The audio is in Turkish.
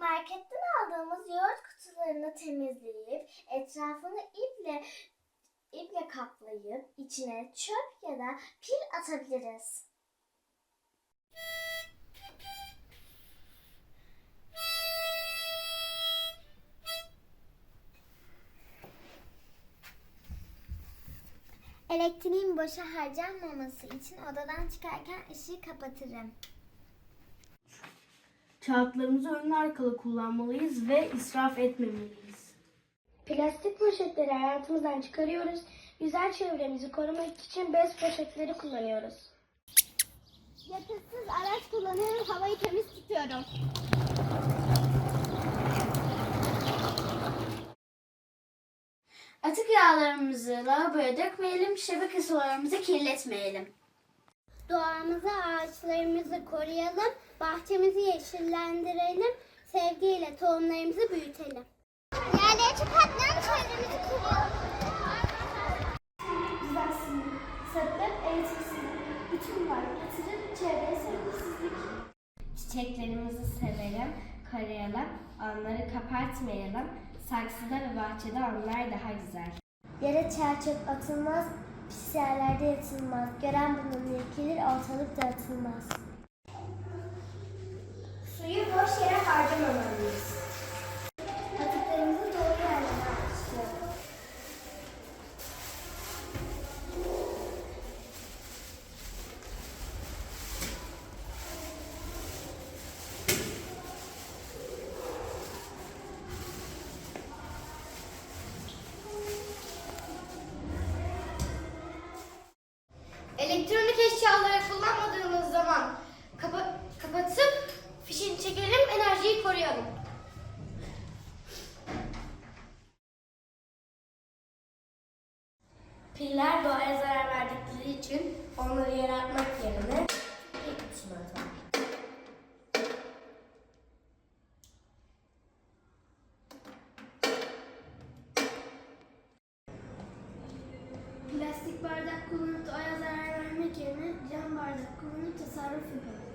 Marketten aldığımız yoğurt kutularını temizleyip etrafını iple iple kaplayıp içine çöp ya da pil atabiliriz. Elektriğin boşa harcanmaması için odadan çıkarken ışığı kapatırım. Kağıtlarımızı ön arkalı kullanmalıyız ve israf etmemeliyiz. Plastik poşetleri hayatımızdan çıkarıyoruz. Güzel çevremizi korumak için bez poşetleri kullanıyoruz. Yakıtsız araç kullanıyorum, havayı temiz tutuyorum. Atık yağlarımızı lavaboya dökmeyelim, şebeke sularımızı kirletmeyelim. Doğamızı, ağaçlarımızı koruyalım, bahçemizi yeşillendirelim, sevgiyle tohumlarımızı büyütelim. Yerleri çıkartmayalım, çevremizi koruyalım. Düzensin, sebep eğitimsin, bütün var, yatırım, çevreye sevgisizlik. Çiçeklerimizi sevelim, koruyalım, onları kapatmayalım. Saksıda ve bahçede onlar daha güzel. Yere çer çöp atılmaz, pis yerlerde yatılmaz. Gören bunun irkilir, ortalık dağıtılmaz. Piller doğaya zarar verdikleri için onları yere atmak yerine. Plastik bardak kullanıp doğaya zarar vermek yerine cam bardak kullanıp tasarruf yapalım.